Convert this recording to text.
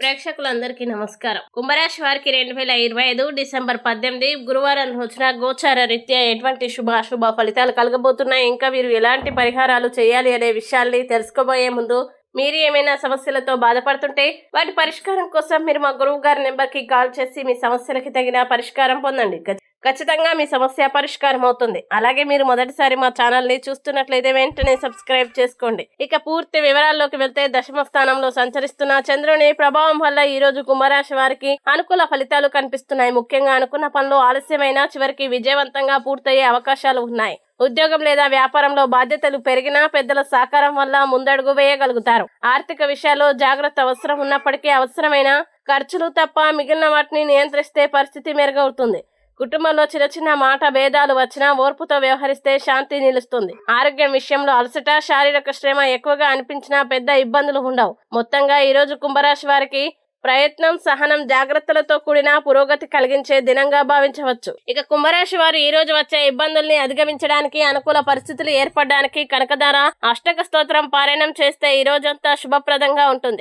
ప్రేక్షకులందరికీ నమస్కారం. కుంభరాశి వారికి రెండు వేల ఇరవై ఐదు డిసెంబర్ పద్దెనిమిది గురువారం రోజున గోచార రీత్యా ఎటువంటి శుభ అశుభ ఫలితాలు కలగబోతున్నాయి? ఇంకా మీరు ఎలాంటి పరిహారాలు చేయాలి అనే విషయాల్ని తెలుసుకోబోయే ముందు మీరు ఏమైనా సమస్యలతో బాధపడుతుంటే వాటి పరిష్కారం కోసం మీరు మా గురువు గారి నెంబర్కి కాల్ చేసి మీ సమస్యలకి తగిన పరిష్కారం పొందండి. ఖచ్చితంగా మీ సమస్య పరిష్కారం అవుతుంది. అలాగే మీరు మొదటిసారి మా ఛానల్ని చూస్తున్నట్లయితే వెంటనే సబ్స్క్రైబ్ చేసుకోండి. ఇక పూర్తి వివరాల్లోకి వెళ్తే దశమ స్థానంలో సంచరిస్తున్న చంద్రుని ప్రభావం వల్ల ఈ రోజు కుంభరాశి వారికి అనుకూల ఫలితాలు కనిపిస్తున్నాయి. ముఖ్యంగా అనుకున్న పనులు ఆలస్యమైన చివరికి విజయవంతంగా పూర్తయ్యే అవకాశాలు ఉన్నాయి. ఉద్యోగం లేదా వ్యాపారంలో బాధ్యతలు పెరిగినా పెద్దల సహకారం వల్ల ముందడుగు వేయగలుగుతారు. ఆర్థిక విషయాల్లో జాగ్రత్త అవసరం ఉన్నప్పటికీ అవసరమైన ఖర్చులు తప్ప మిగిలిన వాటిని నియంత్రిస్తే పరిస్థితి మెరుగవుతుంది. కుటుంబంలో చిన్న చిన్న మాట భేదాలు వచ్చినా ఓర్పుతో వ్యవహరిస్తే శాంతి నిలుస్తుంది. ఆరోగ్యం విషయంలో అలసట శారీరక శ్రమ ఎక్కువగా అనిపించినా పెద్ద ఇబ్బందులు ఉండవు. మొత్తంగా ఈ రోజు కుంభరాశి వారికి ప్రయత్నం సహనం జాగ్రత్తలతో కూడిన పురోగతి కలిగించే దినంగా భావించవచ్చు. ఇక కుంభరాశి వారు ఈ రోజు వచ్చే ఇబ్బందుల్ని అధిగమించడానికి అనుకూల పరిస్థితులు ఏర్పడడానికి కనకదార అష్టక స్తోత్రం పారాయణం చేస్తే ఈ రోజంతా శుభప్రదంగా ఉంటుంది.